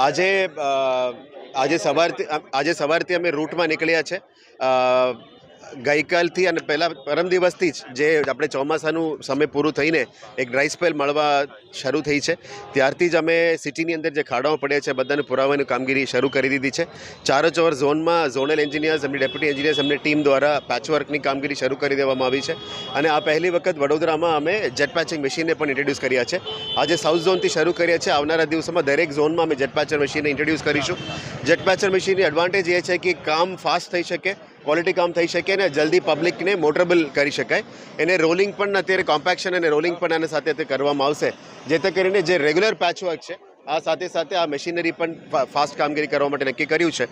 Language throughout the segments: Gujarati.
આજે આજે સવારથી આજે સવારથી અમે રૂટમાં નીકળ્યા છે. ગઈકાલથી અને પહેલાં પરમ દિવસથી જ જે આપણે ચોમાસાનું સમય પૂરું થઈને એક ડ્રાય સ્પેલ મળવા શરૂ થઈ છે. ત્યારથી જ અમે સિટીની અંદર જે ખાડાઓ પડ્યા છે, બધાને પુરાવાની કામગીરી શરૂ કરી દીધી છે. ચારો ચોર ઝોનમાં ઝોનલ એન્જિનિયર્સ, એમની ડેપ્યુટી એન્જિનિયર્સ, એમની ટીમ દ્વારા પેચવર્કની કામગીરી શરૂ કરી દેવામાં આવી છે. અને આ પહેલી વખત વડોદરામાં અમે જેટ પેચિંગ મશીનને પણ ઇન્ટ્રોડ્યુસ કર્યા છે. આજે સાઉથ ઝોનથી શરૂ કર્યા છે. આવનારા દિવસોમાં દરેક ઝોનમાં અમે જેટ પેચર મશીનને ઇન્ટ્રોડ્યુસ કરીશું. જેટ પેચર મશીનની એડવાન્ટેજ એ છે કે કામ ફાસ્ટ થઈ શકે. ક્વોલિટી કામ થઈ શકે અને જલ્દી પબ્લિકને મોટરેબલ કરી શકાય. એને રોલિંગ પણ અત્યારે કોમ્પેક્શન અને રોલિંગ પણ આના સાથે કરવામાં આવશે. જેથી કરીને જે રેગ્યુલર પેચવર્ક છે, આ સાથે સાથે આ મશીનરી પણ ફાસ્ટ કામગીરી કરવા માટે નક્કી કર્યું છે.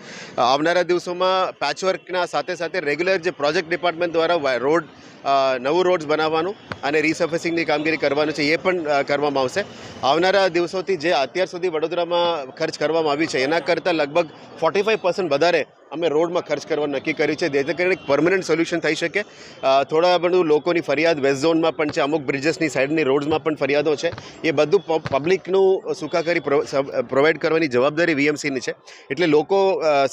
આવનારા દિવસોમાં પેચવર્કના સાથે સાથે રેગ્યુલર જે પ્રોજેક્ટ ડિપાર્ટમેન્ટ દ્વારા રોડ નવું રોડ્સ બનાવવાનું અને રિસર્ફેસિંગની કામગીરી કરવાનું છે, એ પણ કરવામાં આવશે. આવનારા દિવસોથી જે અત્યાર સુધી વડોદરામાં ખર્ચ કરવામાં આવ્યું છે, એના કરતાં લગભગ ફોર્ટી વધારે અમે રોડમાં ખર્ચ કરવાનું નક્કી કર્યું છે. જેથી કરીને એક પરમનન્ટ સોલ્યુશન થઈ શકે. થોડા બધું લોકોની ફરિયાદ વેસ્ટ ઝોનમાં પણ છે. અમુક બ્રિજેસની સાઈડની રોડ્સમાં પણ ફરિયાદો છે. એ બધું પબ્લિકનું સુખાકારી પ્રોવાઈડ કરવાની જવાબદારી વીએમસીની છે. એટલે લોકો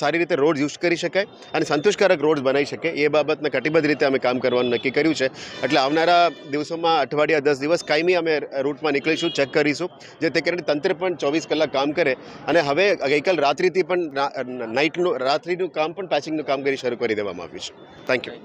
સારી રીતે રોડ યુઝ કરી શકાય અને સંતોષકારક રોડ બનાવી શકે. એ બાબતને કટિબદ્ધ રીતે અમે કામ કરવાનું નક્કી કર્યું છે. એટલે આવનારા દિવસોમાં અઠવાડિયા દસ દિવસ કાયમી અમે રૂટમાં નીકળીશું ચેક કરીશું, જેથી કરીને તંત્ર પણ ચોવીસ કલાક કામ કરે. અને હવે ગઈકાલ રાત્રિથી પણ નાઇટનું રાત્રિનું કામ પણ પેચિંગનું કામગીરી શરૂ કરી દેવામાં આવ્યું છે. Thank you